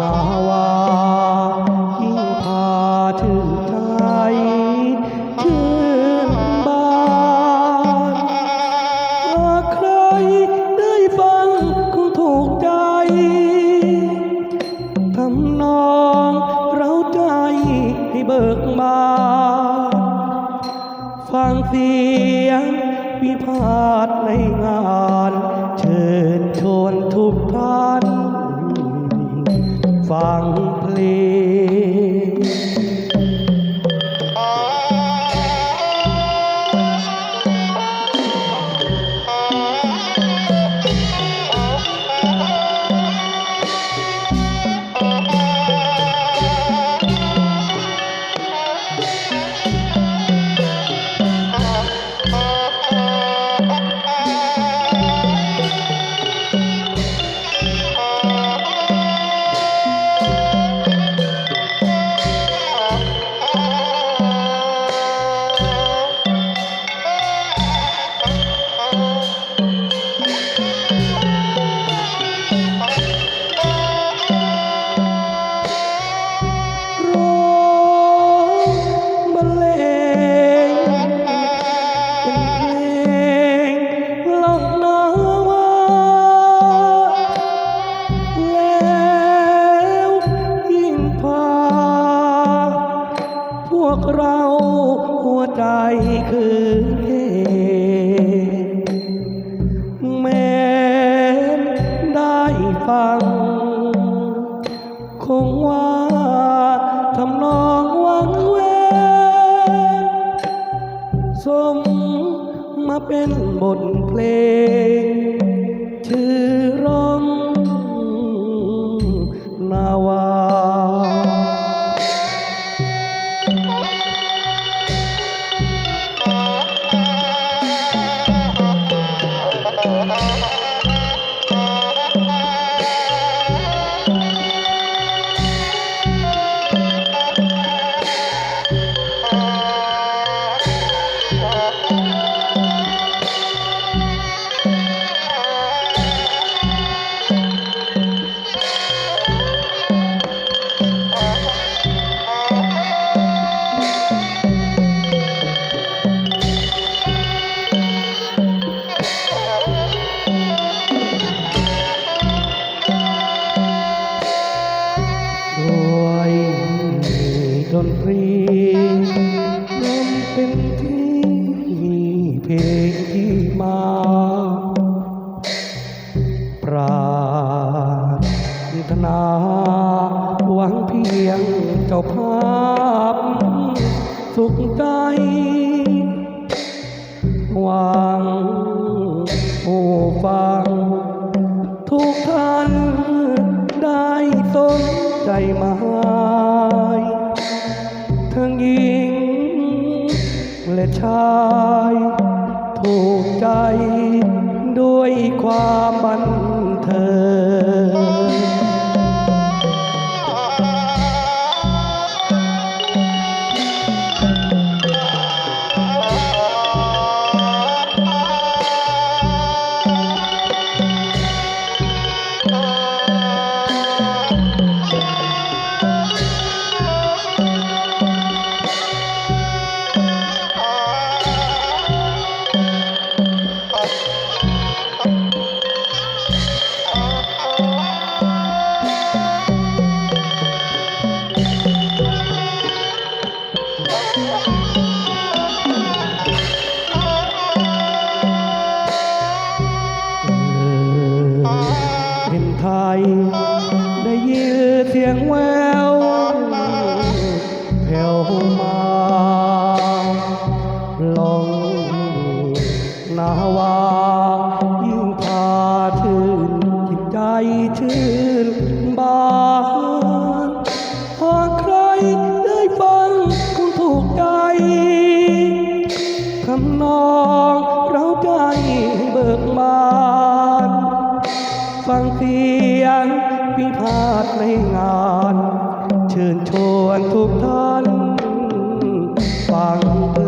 นาวายิ่งพาถึงใจถึงบ้านหากใครได้ฟังคงถูกใจทำนองเราใจให้เบิกบานฟังเสียงพิพาทในง ฟั ฟัง คงว่าทำนองหวังเวสมมาเป็นบทเพลง หวังเพียงเจ้าภาพ สุขใจ หวังผู้ฟัง ทุกท่านได้สนใจหมายทั้งหญิง และชาย ถูกใจด้วยความบัน ยงพิพาทในงาน เชิญชวนทุกท่านฟังเพลง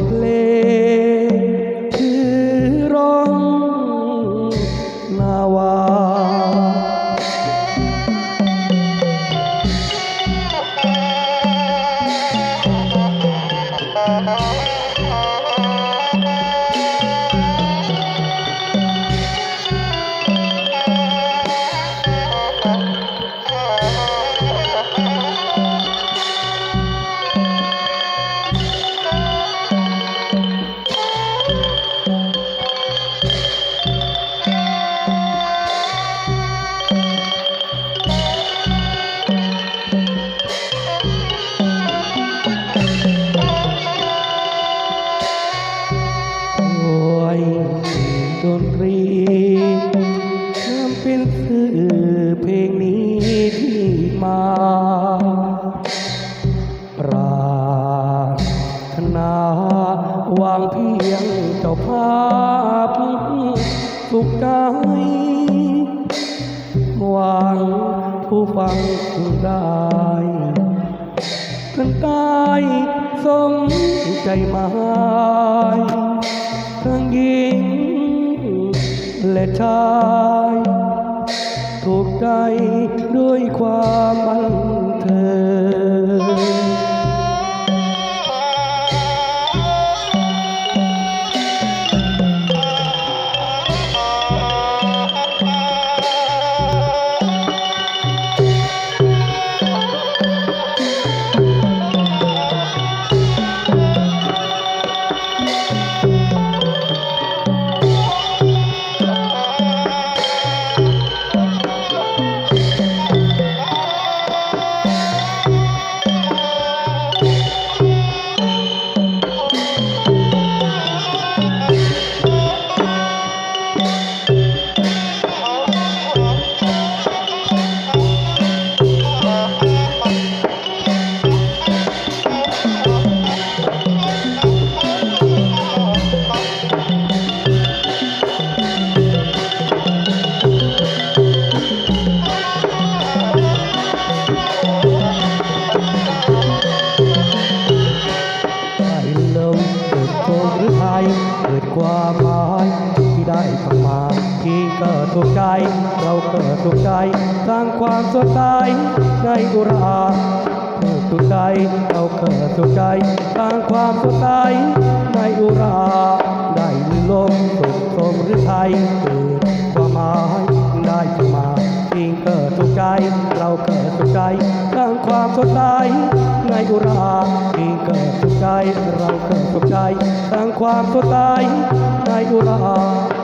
บ สมใจหมายทั้งหญิงและชาย ถูกใจด้วยความบัน ความหมายที่ได้ทำมาที่เกิดถูกใจ เราเกิดถูกใจสร้างความสดใสในอุราเกิดถูกใจเราเกิดถูกใจสร้างความสดใสในอุราได้ลมสุขสมหรือไทยเกิดความหมายได้ทำมาที่เกิดถูกใจ เราเกิด ใจสร้างความสดใสในอุราที่เกิดสุขใจเราเกิดสุขใจสร้างความสดใสในอุรา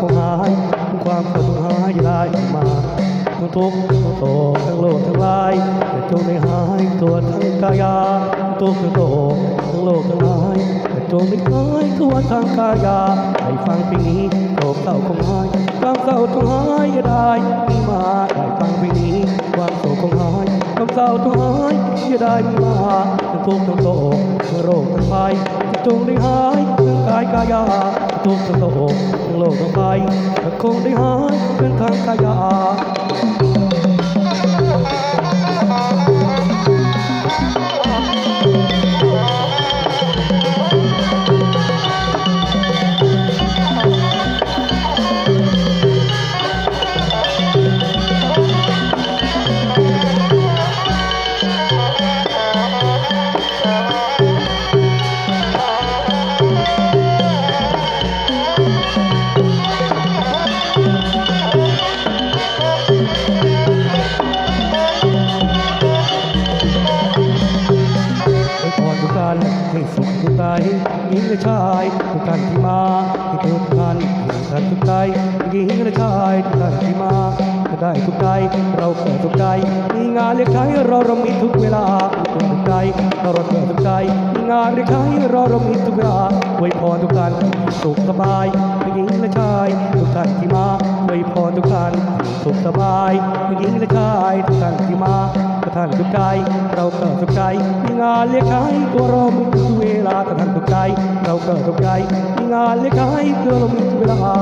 คงหาย ความสุขหายกลายมาทั้งทุกข์ทั้งโศกทั้งโลกทั้งลายแต่จงได้หายตัวทั้งกายาทุกข์ทั้งโศกทั้งโลกทั้งลายแต่จงได้หายตัวทั้งกายาได้ฟังเพลงนี้โศกเศร้าคงหายความเศร้าคงหายได้มาได้ฟังเพลงนี้ความโศกคงหายความเศร้าคงหายได้มาทั้งทุกทั้งโศกทั้งโรคทั้งภัยจงได้หายทั้งกายกายา ทุกข์ทั้งโลกทั้งโลกทั้งใบคงได้หายเป็นทางกายา ให้สุขทุกใจหญิงและชายทุกท่านที่มาให้ทุกท่านให้ท่านทุกใจหญิงและชายทุกท่านที่มาจะได้ทุกใจเราเกิดทุกใจมีงานเลี้ยงใช้เราเรามีทุกเวลาเกิดทุกใจเราเราเกิดทุกใจมีงานเลี้ยงใช้เราเรามีทุกเวลาอวยพรทุกท่านสุขสบายหญิงและชายทุกท่านที่มาอวยพรทุกท่านสุขสบายหญิงและชายทุกท่านที่มา กระท่านทุกใจเราเกิดทุกใจมีงานเลี้ยงใช้ตัวเรามีทุกเวลากระท่านทุกใจเราเกิดทุกใจมีงานเลี้ยงใช้ตัวเรามีทุกเวลา